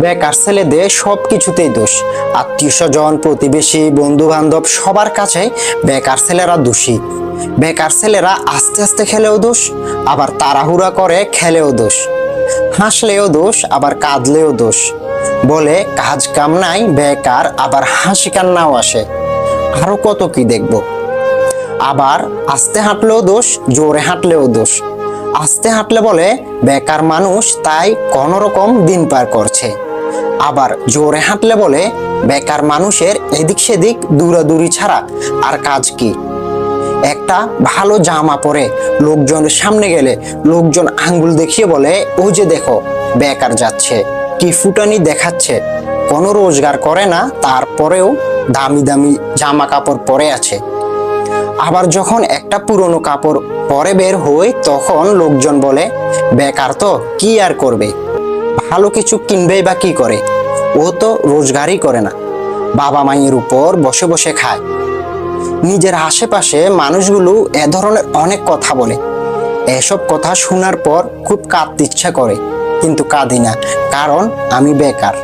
বেকার ছেলেদের সব কিছুতেই দোষ। আত্মীয় স্বজন, প্রতিবেশী বন্ধু বান্ধব সবার কাছে বেকার ছেলেরা দোষী। বেকার ছেলেরা আস্তে আস্তে খেলেও দোষ, আবার তাড়াহুড়া করে খেলেও দোষ। হাসলেও দোষ, আবার কাঁদলেও দোষ। বলে কাজ কাম নাই বেকার আবার হাসি কান্নাও আসে। আরও কত কি দেখব? আবার আস্তে হাঁটলেও দোষ, জোরে হাঁটলেও দোষ। আস্তে হাঁটলে বলে, বেকার মানুষ, তাই কোনো রকম দিন পার করছে। আবার জোরে হাঁটলে বলে, বেকার মানুষের এদিক সেদিক দূরাদূরি ছাড়া আর কাজ কি? একটা ভালো জামা পরে লোকজনের সামনে গেলে লোকজন আঙ্গুল দেখিয়ে বলে ও যে দেখো, বেকার যাচ্ছে, কি ফুটানি দেখাচ্ছে। কোনো রোজগার করে না, তারপরেও দামি দামি জামা কাপড় পরে আছে। আবার যখন একটা পুরনো কাপড় পরে বের হই, তখন লোকজন বলে, বেকার তো, কি আর করবে? ভালো কিছু কিনবেই বা কি করে? ও তো রোজগারই করে না। বাবা মায়ের উপর বসে বসে খায়। নিজের আশেপাশে মানুষগুলো এ ধরনের অনেক কথা বলে। এসব কথা শোনার পর খুব কাঁদতে ইচ্ছা করে, কিন্তু কাঁদি না, কারণ আমি বেকার।